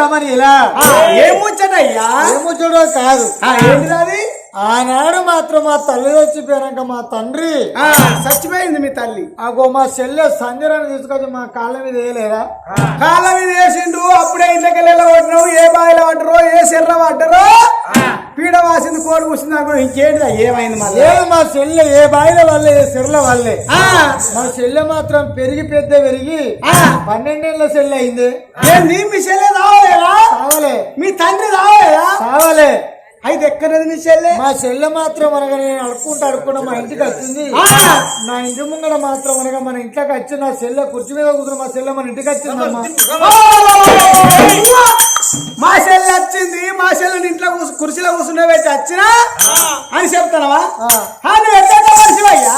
రమణి ఇలా ఏం ముచ్చటయ్యా కాదు. ఏంటిది ఆనాడు మాత్రం మా తల్లి చచ్చిపోయాక మా తండ్రి. చచ్చిపోయింది మీ తల్లి. అగో మా చెల్లె సంజరాన్ని తీసుకొచ్చి మా కాళ్ళ మీద వేయలేదా? కాళ్ళ మీద వేసిండు అప్పుడే ఇంట్లోకి వెళ్ళగొట్టినావు ఏ బాయిలో పడ్డరో ఏ సెర్ర పడ్డరో? పీడ వాసింది కోడి కూసింది అనుకో ఇంకేంటిదా ఏమైంది మళ్ళీ లేదు మా చెల్లె ఏ బాయిల వల్లే ఏ సిర్ల వల్లే ఆ, మా చెల్లె మాత్రం పెరిగి పెద్ద పెరిగి. పన్నెండేళ్ళ చెల్లె అయింది ఏంది మీ చెల్లె రావలేదా కావలే మీ తండ్రి రావలేదా కావలే అయితే ఎక్కడది మీ చెల్లె మా చెల్లె మాత్రం అనగా నేను అడుక్కుంటూ అడుక్కుంటూ మా ఇంటికి వచ్చింది. నా ఇంటి ముంగడ మాత్రం అనగా మన ఇంట్లోకి వచ్చి నా చెల్లె కుర్చీ మీద కూర్చుని మా చెల్లె మన ఇంటికి వచ్చిందమ్మా మా చెల్లె వచ్చింది మా చెల్లెని ఇంట్లో కుర్చీలో పెట్టి వచ్చినా? అని చెప్తానవా? నువ్వు ఎక్కడ మనిషివయ్యా?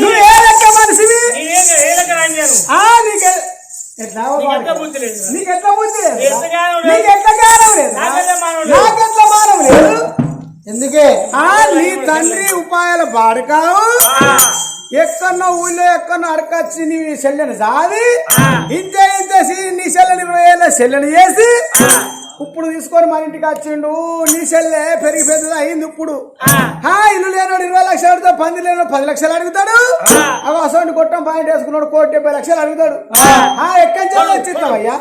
నువ్వు ఏ లెక్క మనిషివి? నీకే ఎట్లా బుద్ధి లేదు? బుద్ధి? జ్ఞానం లేదు? నీకెట్లా లేదు? లేదు? ఎందుకే? ఆ, నీ తండ్రి ఉపాయాల బాడకావు ఎక్కడో ఊళ్ళో ఎక్కడో అరకొచ్చి నీ చెల్లెని సాది ఇంతే ఇంతే నీ చెల్లెని ఇరవై చెల్లెని చేసి ఇప్పుడు తీసుకొని మన ఇంటికి వచ్చిండు నీ చెల్లె పెరిగి పెద్దది అయింది ఇప్పుడు. హా ఇల్లు లేనోడు ఇరవై లక్షలు అడుగుతాడు పంది లేనోడు పది లక్షలు అడుగుతాడు. అవి అసలు కొట్టం పాయింట్ వేసుకున్నాడు కోటి డెబ్బై లక్షలు అడుగుతాడు. ఆ. ఎక్కడి చెల్లె. వచ్చిస్తావయ్యా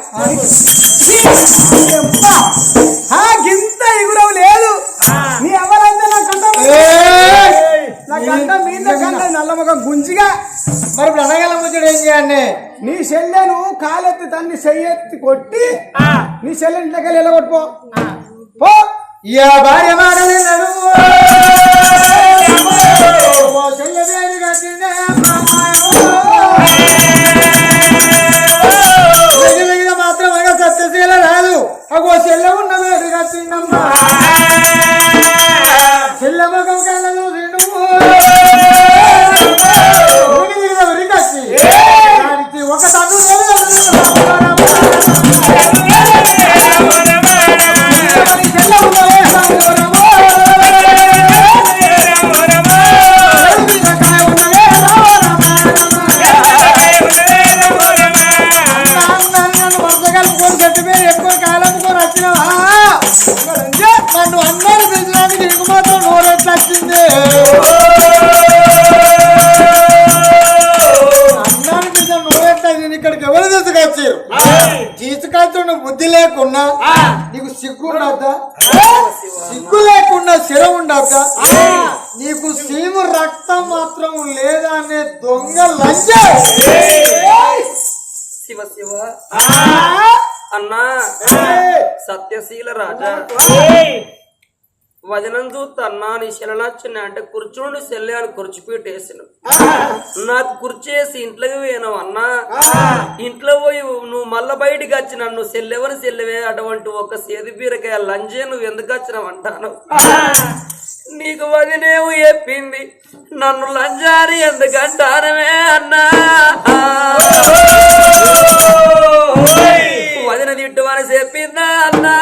ఆ గింత ఎగురవు లేదు. నీ కంట నా కంట మీద కంట నల్లమొక గుంజిగా. మరి ఇప్పుడు అనగల ఏం చేయండి నీ చెల్లెను కాలెత్తి తన్ని చెయ్యెత్తి కొట్టి నీ చెల్లె ఇంట్లోకి వెళ్ళి కొట్టుకో పో. ఇయా భార్య మాటలే మాత్రం అనగా సత్యశీల రాదు. అగో చెల్లె ఉన్న వేడి కట్టిందమ్మా. చెల్లె ముఖం కళ్ళ చూసిండు నీకు సిగ్గు ఉండద్దా సిగ్గు లేకుండా శిర ఉండద్దా నీకు సీము రక్తం మాత్రం లేదా అనే దొంగ లంచ శివ శివ. అన్నా సత్యశీల రాజా. వదనం చూస్తే అన్నా నీ శరణాచిన అంటే కూర్చుండి సెల్లే అని కుర్చీపీట వేసిన నాకు కుర్చేసి ఇంట్లోకి పోయినావు అన్నా. ఇంట్లో పోయి నువ్వు మళ్ళా బయటికి వచ్చి నన్ను సెల్లెవని సెల్లెవే అటువంటి ఒక సేది బీరకాయ లంజే నువ్వు ఎందుకు వచ్చినావు అంటాను. నీకు వదినేవు చెప్పింది నన్ను లంజాని ఎందుకంటానమే అన్నా. వదిన తిట్టుమని చెప్పిందా అన్నా.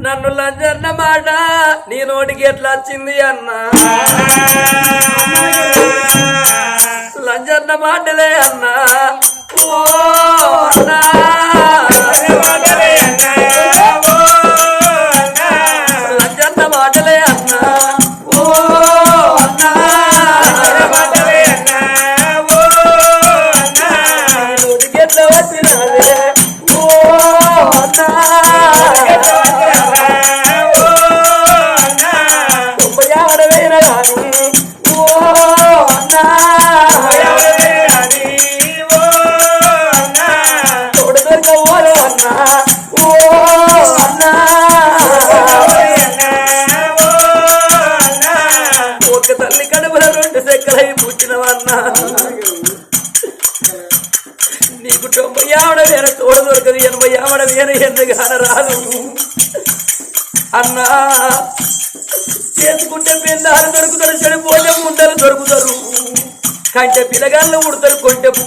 నన్ను లంజన్న మాట నీ నోటికి ఎట్లా వచ్చింది అన్నా? లంజన్న మాటలే అన్నా. ఓ అన్నా.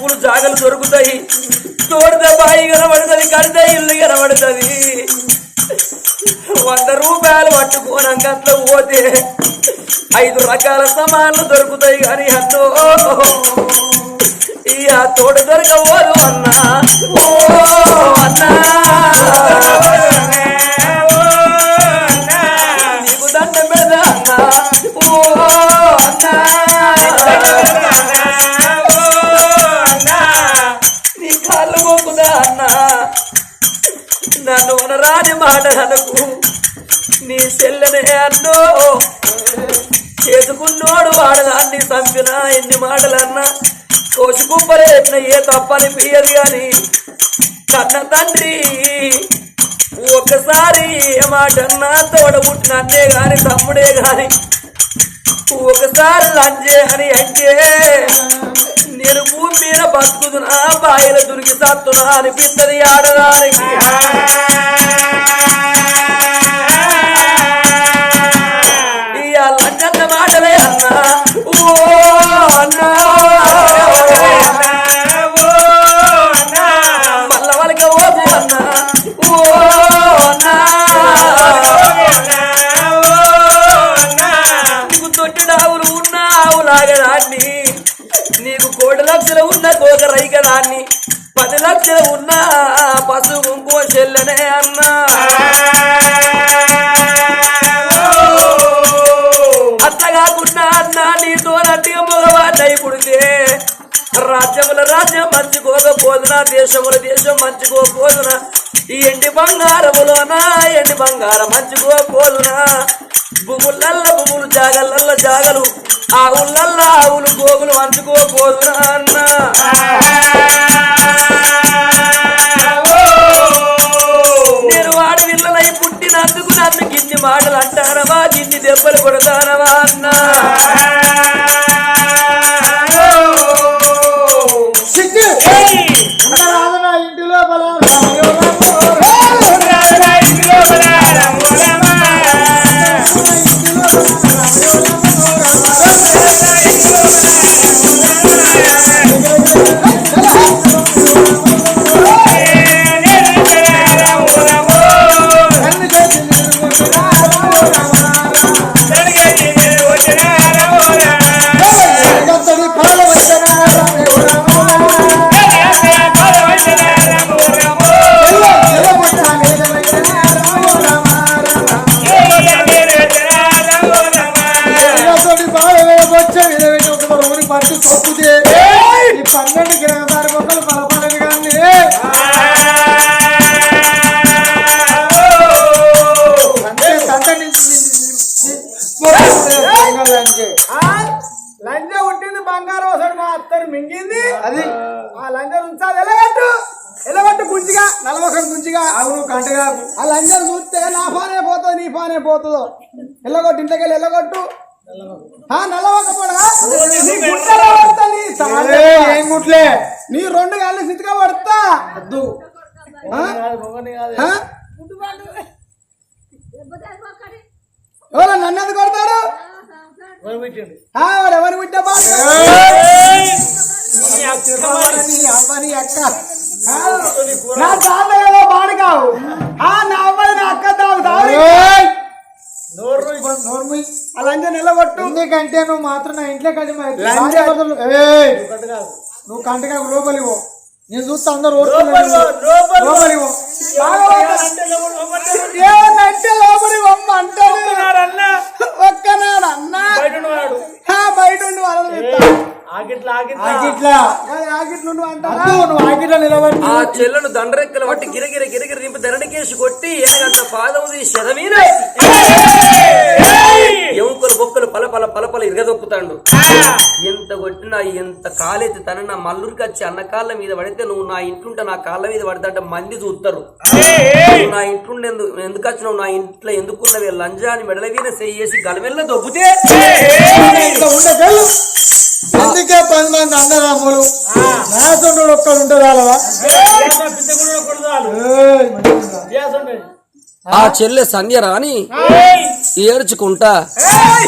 కొంటే జాగలు దొరుకుతాయి. తోడితే బాయి కనబడుతుంది కడితే ఇల్లు కనబడుతుంది. వంద రూపాయలు పట్టుకోనం అట్లా పోతే ఐదు రకాల సమాన్లు దొరుకుతాయి కానీ అన్నో. ఇక తోడు దొరకబోదు అన్నా. ఓ అన్నా. అన్నా నన్ను అనరాని మాట అనకు నీ చెల్లెనే అన్నో. చేసుకున్నోడు వాడదాన్ని చంపిన ఎన్ని మాటలన్నా కోసి ఏ తప్పని పియ్యదు గాని కన్న తండ్రి ఒకసారి ఏ మాటన్నా తోడ పుట్టిన అన్నే గాని తమ్ముడే గాని ఒకసారి లంజే అని అంటే నేను భూమి మీద బతుకుతున్నా బాయిల దునికి సత్తున్నా అనిపిస్తుంది ఆడదానికి. లక్షలు ఉన్న కోక రైక దాన్ని పది లక్షలు ఉన్న పశువు ఇంకో చెల్లెనే అన్నా. అత్తగాకున్నా అన్న నీతో నట్టిగా మగవాడై పుడితే? రాజ్యముల రాజ్యం మంచుకోకపోదునా దేశముల దేశం మంచుకోపోదునా ఈ ఎండి బంగారములోనా ఎండి బంగారం మంచుకోపోదునా భూములల్ల భూములు జాగలల్ల జాగలు. ఆవులల్ల ఆవులు గోగులు మంచుకోపోదునా అన్న. నేను వాడి పిల్లలై పుట్టినందుకు నన్ను గిన్ని మాటలు అంటానవా గిన్ని దెబ్బలు కొడతానవా అన్నా? కన్ను గుంజిగా నలవకం గుంజిగా అవును కంటగా. లంజను చూస్తే నా పానే పోతుంది నీ పానే పోతుందో ఎల్లగొట్టు ఇంట్లోకి వెళ్ళి ఎల్లగొట్టు పడతా నీ సాలే. ఏం గుట్లే? నీ రెండు గాలి సితిగా పడతా? ఆ? ఎవరు నన్ను ఎందుకు కొడతాడు ఎవరు బిడ్డ బాగా నీ అవ్వని అక్క. నా తాత ఏదో బాడుకావు ఆ నా అవ్వని నా అక్క తావు తావు నోర్మి అలా నిలబొట్టు. ఎందుకంటే నువ్వు మాత్రం నా ఇంట్లో లంజ. నువ్వు కంటగా లోపలి పో. నేను చూస్తే అందరు లోపలి పో, లోపలి పో. లోపలి పో. ఏమన్నంటే లోపలి బొమ్మ అంటాడు అన్నా ఒక్కనాడు అన్నా బయట ఉండి ఆగిట్లా ఆగిట్లా. ఆగిట్లు. నువ్వు నువ్వు నిలబడి ఆ చెల్లెను దండరెక్కలు పట్టి గిరగిర గిరగిర దింపి దండకేసి కొట్టి ఏనగంత పాదం శతమీన ఎముకలు బొక్కలు పల పల పల పల ఇరగదొక్కుతాడు. ఎంత కొట్టినా ఎంత కాలెత్తి తన నా మల్లురికి వచ్చి అన్న కాళ్ళ మీద పడితే నువ్వు నా ఇంట్లుంటే నా కాళ్ళ మీద పడతాంటే మంది చూస్తారు నా ఇంట్లుండి ఎందు- ఎందుకు వచ్చినావు నా ఇంట్లో ఎందుకున్నవి? లంజాని మెడల మీద చెయ్యేసి గలమెల్ల దొబ్బితే. అందుకే పది మంది అన్నదమ్ములు నాసండు ఒక్కడు కొడదాలు చేస్తుండే ఆ చెల్లె సంధ్య రాని ఏడ్చుకుంటా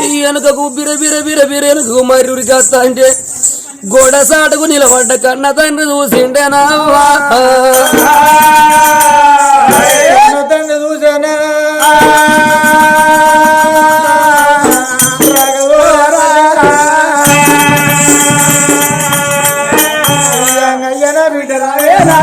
ఈ వెనుకకు బిర బిర బిర బిర వెనుకకు మర్రి కాస్తా అంటే గోడ సాటుకు నిలబడ్డ కన్న తండ్రి చూసిండేనావా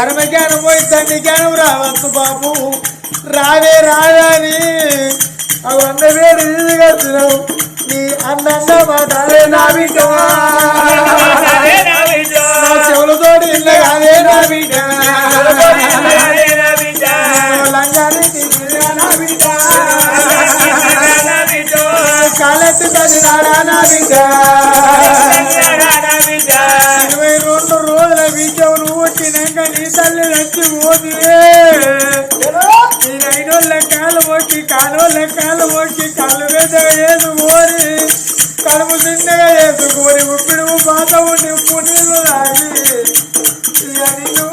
ధర్మ జ్ఞానం పోయి తండ్రి జ్ఞానం రావచ్చు బాబు. రావే రావే అని అవి అన్న వేరు ఈజీగా తినవు నీ అన్న మాట్లాడే నా బిడ్డ. నా చెవులతోటి ఇల్ల కాదే నా బిడ్డ. తీసిరా నా బిడ్డ. నచ్చి కాలు మొక్కి కాలువల కాలు మొక్కి కాళ్ళు పెద్దగా వేసుకోని కడుపు చిన్నగా వేసుకోని ఉప్పిడి ఉండి ఇక నిన్ను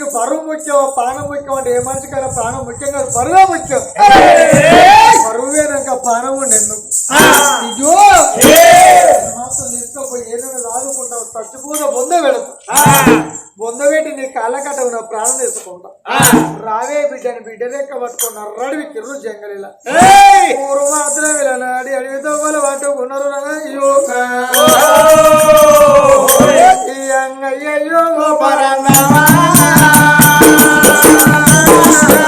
మనిషికి పరువు ముఖ్యం ప్రాణం ముఖ్యం అంటే ఏ మనిషికైనా ప్రాణం ముఖ్యం కాదు పరువే ముఖ్యం. పరువేనాక ఉండి ఎందుకు? ఇదో మాత్రం తీసుకపోయి ఏదైనా రాదుకుంటావు చచ్చిపోతే బొంద పెడతా బొంద పెట్టి నీ కాళ్ళ కట్ట ఉన్న ప్రాణం తీసుకుంటా రావే బిడ్డని బిడ్డ లెక్క పట్టుకున్న రడివి కిర్రు జంగలిలా. ఊరు మాత్రం ఇలా నాడి అడిగితో వాళ్ళు పట్టుకున్నారు అయ్యో ఈ అంగయ్యో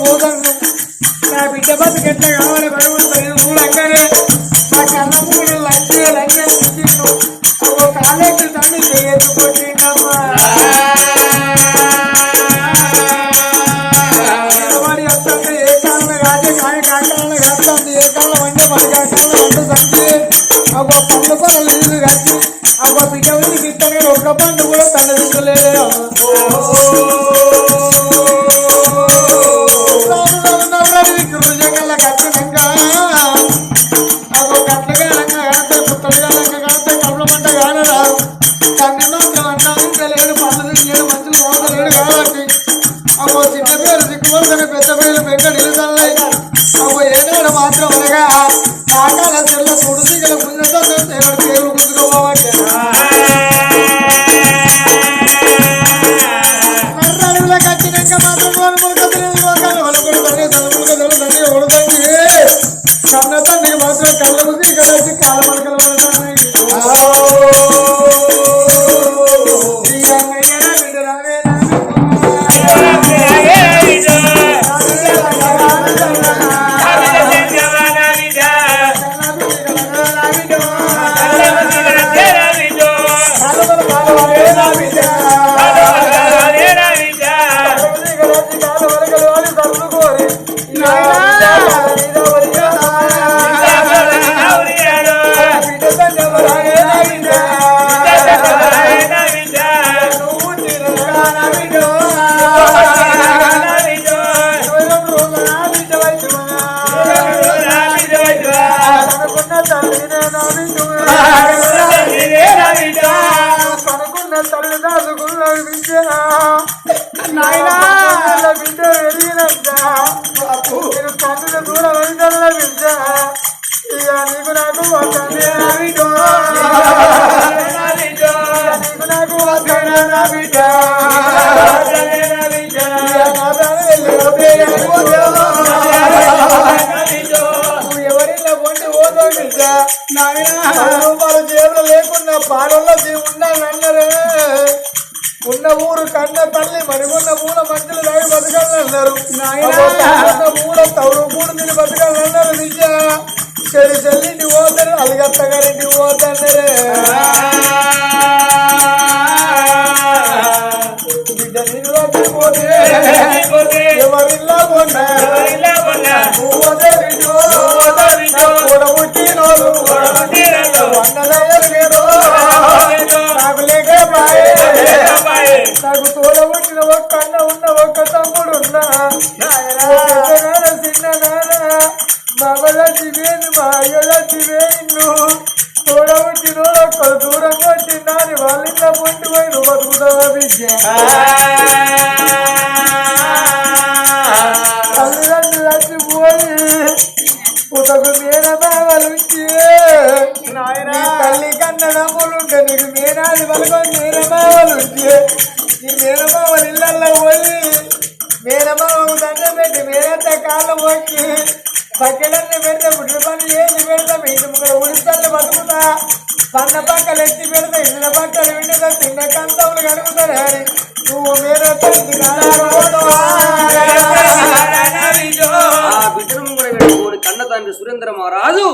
పోతాను. నా బిడ్డ బతుకు ఎట్లా కావాలి భగవంతుడు నువ్వు నా కన్న మూడు లంచే లంగా ఒక కాలేజీ తల్లి చేయదు కొట్టిండమ్మా ఏ కాదే కాయ కాకాలను ఏ కాలం అంటే అంటూ ఒక పండు ఇల్లు కట్టి ఒక బిడ్డ ఉంది గిట్టనే ఒక పండు కూడా తన దిగులేదే మాత్రం అనగా కాకాల చెల్ల తుడిసి గల గుంజతో దేవుడు పేరు కట్టినాక మాత్రం వాళ్ళు ములకతులు లోకాలు వలకుడు తండ్రి తలుపులు కదలు తండ్రి కన్న తండ్రి మాత్రం కళ్ళ ముందు ఇక్కడ వచ్చి కాళ్ళ బిడ్డ ఇక నీకు నాకు వస్తానే నా నీకు నాకు వస్తానే నా నాయనా లేకుండా పాలల్లో ఉన్నానన్నారే ఉన్న ఊరు కన్న తల్లి మరిగొన్న మూల మంచులు దాగి బతకాలన్నారు మూల తౌరు మూడు తిని బతకాలన్నారు నిజ? చెడు చెల్లింటి పోతారు అలిగత్త గారింటి పోతారే బిడ్డ నిన్ను పోతే ఎవరిల్లా కొన్నా నువ్వు కూడబుట్టినోడు. నాకు తోడబుట్టిన ఒక్క అన్న ఉన్న ఒక్క తమ్ముడు ఉన్నా పెద్దనాన్న చిన్ననాన్న మగల చివేను మా అయ్యల దివేను తోడబుట్టిన ఒక్కరు దూరం కొట్టినాని వాళ్ళ పొంటి పోయి నువ్వు బతుకుతావా బిడ్డ తల్లిదండ్రులు ఉదకు పుటకు మేనమావలు నీ తల్లి కన్నడమ్ములుంటే నీకు మేనాది పలుకొని మేనమావలు నీ మేనమావలు ఇళ్ళల్లో పోయి మేనమావకు దండం పెట్టి మేనంత కాళ్ళు పోయి పక్కలన్నీ పెడితే ముడ్డు పని చేసి పెడతాం. మీ ఇంటి ముగ్గురు ఉడిస్తాను బతుకుతా. పన్న పక్కలు ఎత్తి పెడతా ఇళ్ళ పక్కలు వింటుతా తిన్న కంతములు కడుగుతారు అని నువ్వు మీరు తండ్రి సురేంద్ర మహారాజు.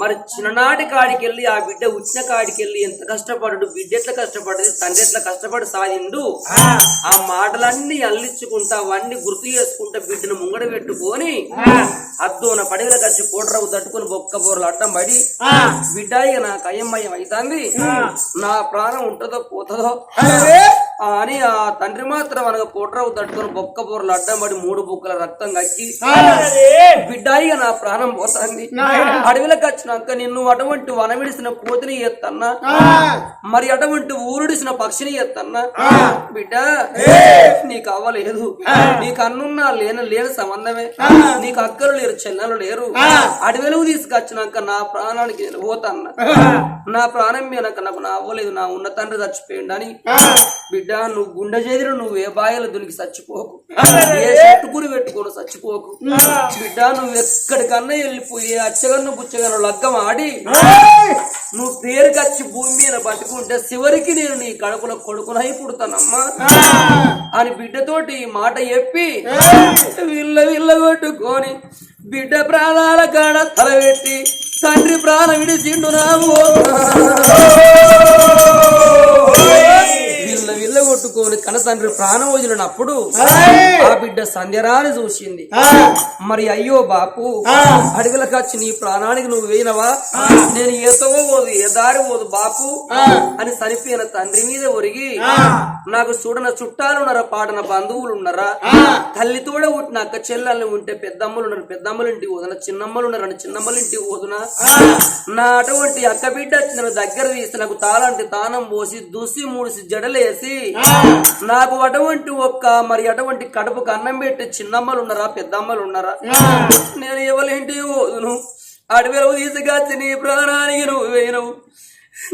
మరి చిన్ననాటి కాడికి వెళ్ళి ఆ బిడ్డ వచ్చిన కాడికి వెళ్ళి ఎంత కష్టపడు బిడ్డ ఎట్లా కష్టపడదు తండ్రి ఎట్లా కష్టపడి సాగిండు. ఆ మాటలన్నీ అల్లించుకుంటా అవన్నీ గుర్తు చేసుకుంటా బిడ్డను ముంగడ పెట్టుకొని అద్దోన పడగల కలిసి పోటరావు తట్టుకొని బొక్క బోర్లు అడ్డం పడి బిడ్డ ఇక నాకు అయ్యమ్మయ్యం అవుతుంది నా ప్రాణం ఉంటుందో పోతుందో? అని ఆ తండ్రి మాత్రం అనగా పోటరావు తట్టుకొని బొక్క బోర్లు అడ్డం పడి మూడు బొక్కల రక్తం కక్కి బిడ్డ ఇక నా ప్రాణం పోతుంది అడవిలోకి వచ్చినాక నిన్ను అటువంటి వనమిడిసిన కోతిని ఎత్తన్నా. మరి అటువంటి ఊరుడిసిన పక్షిని ఎత్తన్నా. బిడ్డ నీకు అవ్వలేదు నీకు అన్నున్నా లేని లేని సంబంధమే. నీకు అక్కలు లేరు చెల్లెలు లేరు. అడవిలకు తీసుకొచ్చినాక నా ప్రాణానికి నేను పోతన్నా. నా ప్రాణం మీద నాకు నా అవ్వలేదు నా ఉన్న తండ్రి చచ్చిపోయిండు అని బిడ్డ నువ్వు గుండె చేదిరు నువ్వు ఏ బాయలు దునికి చచ్చిపోకు. ఏ చెట్టుకుని పెట్టుకోను చచ్చిపోకు. బిడ్డ నువ్వు ఎక్కడికన్నా వెళ్ళిపోయి అచ్చగన్ను బుచ్చగన్ను లగ్గం ఆడి నువ్వు పేరుకి వచ్చి భూమి మీద పట్టుకుంటే చివరికి నేను నీ కడుపులో కొడుకునై పుడతానమ్మా. అని బిడ్డతోటి మాట చెప్పి విల్ల విల్ల కొట్టుకొని బిడ్డ ప్రాణాల కాడ తలబెట్టి తండ్రి ప్రాణం విడిచిండు నావు. తండ్రి ప్రాణం వదిలినప్పుడు ఆ బిడ్డ సంధ్యరాని చూసింది. మరి అయ్యో బాపు అడవులకు వచ్చి నీ ప్రాణానికి నువ్వు వేయినవా? నేను ఏతో పోదు ఏ దారి పోదు బాపు అని చనిపోయిన తండ్రి మీద ఒరిగి నాకు చూడన చుట్టాలు ఉన్నారా పాడన బంధువులు ఉన్నారా? తల్లి తోడ పుట్టిన అక్క చెల్లెళ్ళు ఉంటే పెద్దమ్మలు ఉన్నారు. పెద్దమ్మలు ఇంటికి పోదున చిన్నమ్మలు ఉన్నారు చిన్నమ్మల ఇంటికి పోదునా? నా అటువంటి అక్క బిడ్డ వచ్చి నన్ను దగ్గర తీసి నాకు తాళంటి తానం పోసి దూసి మూడిసి జడలేసి నాకు అటువంటి ఒక్క మరి అటువంటి కడుపుకు అన్నం పెట్టి చిన్నమ్మలు ఉన్నారా పెద్దమ్మలు ఉన్నారా? నేను ఎవరింటి పోదును అడవిలో తీసుకొచ్చి నీ ప్రాణానికి నువ్వు వేయను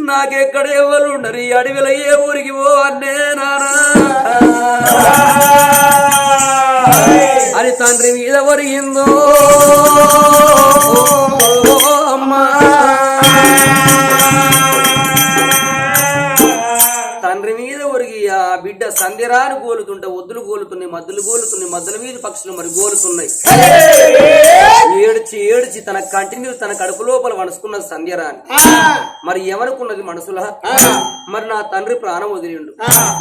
నాకెక్కడ ఎవరు ఉండరు? ఈ అడవిలో ఏ ఊరికి పో అన్నే నానా. అని తండ్రి మీద ఒరిగిందో. సందిరాను గోలుతుండవు ఒద్దులు గోలుతున్నాయి మద్దులు గోలుతున్నాయి మద్దుల మీద పక్షులు మరి గోలుతున్నాయి. ఏడ్చి ఏడ్చి తన కంటిన్యూ తన కడుపు లోపల వణుసుకున్న సంధ్యరాని మరి ఏమనుకున్నది మనసులా? మరి నా తండ్రి ప్రాణం వదిలిండు.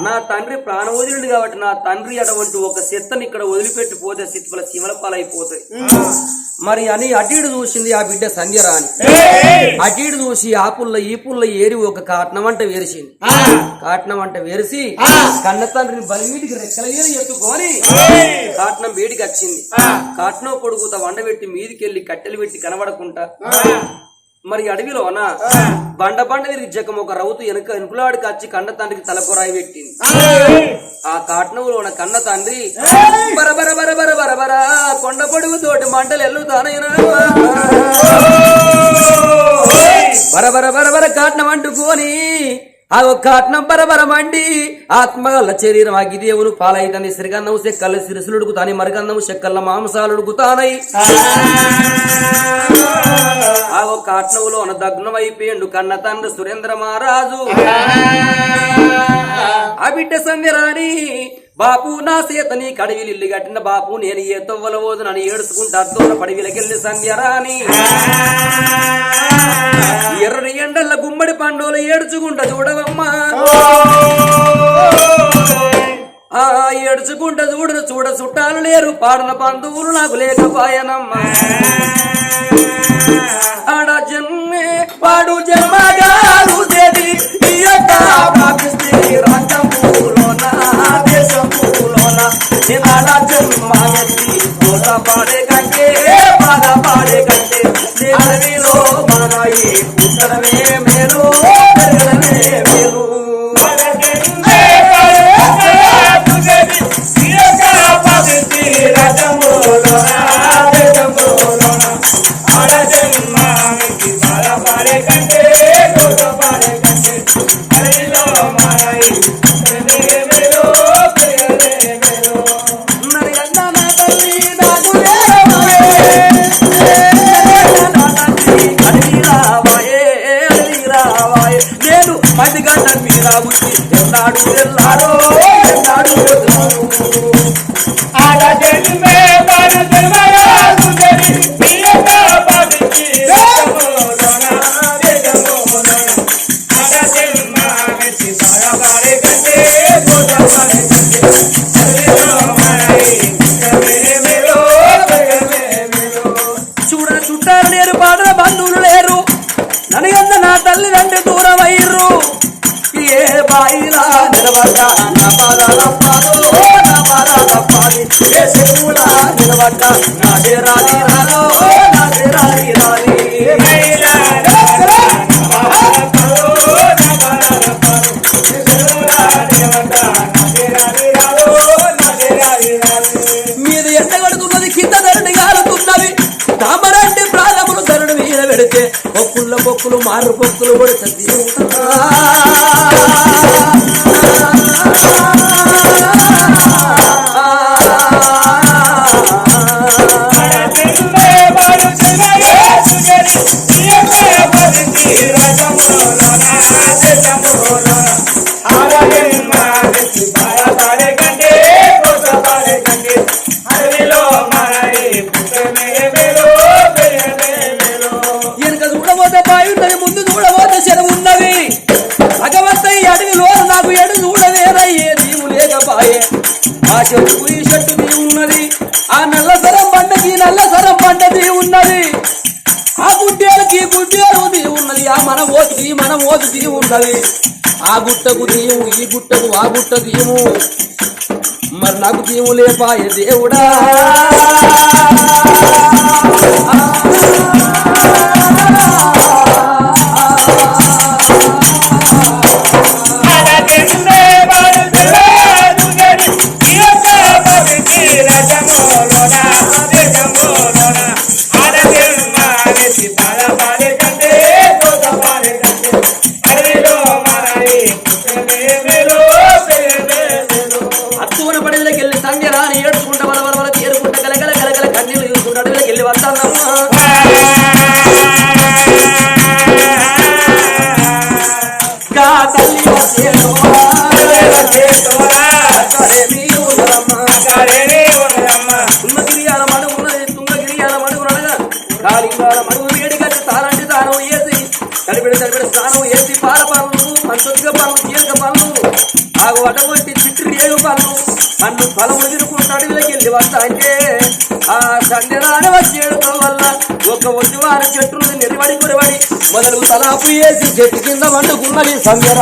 నా తండ్రి ప్రాణం వదిలిండు కాబట్టి నా తండ్రి అటువంటి ఒక చెత్తని ఇక్కడ వదిలిపెట్టి పోతే సిత్తుల సీమల పాలైపోతాయి. మరి అని అటీడు చూసింది ఆ బిడ్డ సంధ్యరాని అటీడు చూసి ఆ పుల్ల ఈ పుల్ల ఏరి ఒక కాటనం అంట వేరిసింది. కాటనం అంట వేరిసి కన్న తండ్రిని బలిమీటికి రెక్కల ఏరి ఎత్తుకొని కాటనం వేడికి వచ్చింది కాటనం కొడుకుత వండబెట్టి మీదికెళ్ళి కట్టెలు పెట్టి కనబడకుండా మరి అడవిలోన బండ బండ తిరిగి జకం ఒక రౌతు వెనుక వెనుకలాడికి వచ్చి కన్న తండ్రికి తలపొరాయి పెట్టింది. ఆ. కాటనంలోన కన్న తండ్రి బరబర బరబర బరబర కొండ పొడుగు తోటి మంటలు ఎల్లుతానైనా బరబర బరబర కాటనం అంటుకొని ఆ ఒక కాటనం బరబర మండి ఆత్మగల్ల శరీరం అగిదేవును పాలైతుంది. సిరిగన్నము చెక్కల సిరుసులు ఉడుకుతాని. మరిగన్నము చెక్కల మాంసాలు ఉడుకుతానై. ఆ ఒక కాటనంలో దగ్నం అయిపోయిండు కన్న తండ్రి సురేంద్ర మహారాజు. ఆ బిడ్డ సంధ్యరాణి బాపు నా సేతని కడివిలు ఇల్లు కట్టిన బాపు నేను ఏ తొవ్వల ఓదునని ఏడుచుకుంటా దూర పడివిలకెళ్ళి సంధ్యరాణి. ఎర్రని ఎండల్ల గుమ్మడి పండుగలు ఏడుచుకుంటా చూడవమ్మా. ఆ ఏడుచుకుంటా చూడను చూడ చుట్టాలు లేరు పాడన బంధువులు నాకు లేకపాయనమ్మా. ఆడ జన్మే పాడు జన్మగారు చేతి ఈ యొక్క పాపిస్తే రాజ్యములోన దేశములోన? నినాడ జన్మ పాడే కంటే బాగా పాడే కంటే నేనవిలో మన ఈ పుట్టడమే మేలు పెరగడమే మేలు. నరగన్న గంటల మీద ఎన్నాడు పాది ఏ చెరువులా నిలబడ్డా. నా రాని రాలో నా రాని రాని మీద ఎండ కడుతున్నది కింద ధరణి గాలుతున్నది తామరంటి ప్రాణములు ధరణి మీద పెడితే పొక్కుల పొక్కులు మారు పొక్కులు పడుతుంది చెట్టు ఈ చెట్టు ఉన్నది. ఆ నల్లసరం పంటకి నల్ల సరం ఉన్నది. ఆ గుడ్డేలకి ఈ ఉన్నది. ఆ మన ఓతికి మన ఓతి ఉన్నది. ఆ గుట్టకు దీము ఈ గుట్టకు ఆ గుట్ట దీము. మరి నాకు దీము లేపాయ దేవుడా. అంటే ఆ సంధ్య నాడ వల్ల ఒక ఒడ్డువారి చెట్లు నిలబడి కొరబడి మొదలు తలాపు వేసి చెట్టు కింద వండుకున్నది సంధ్య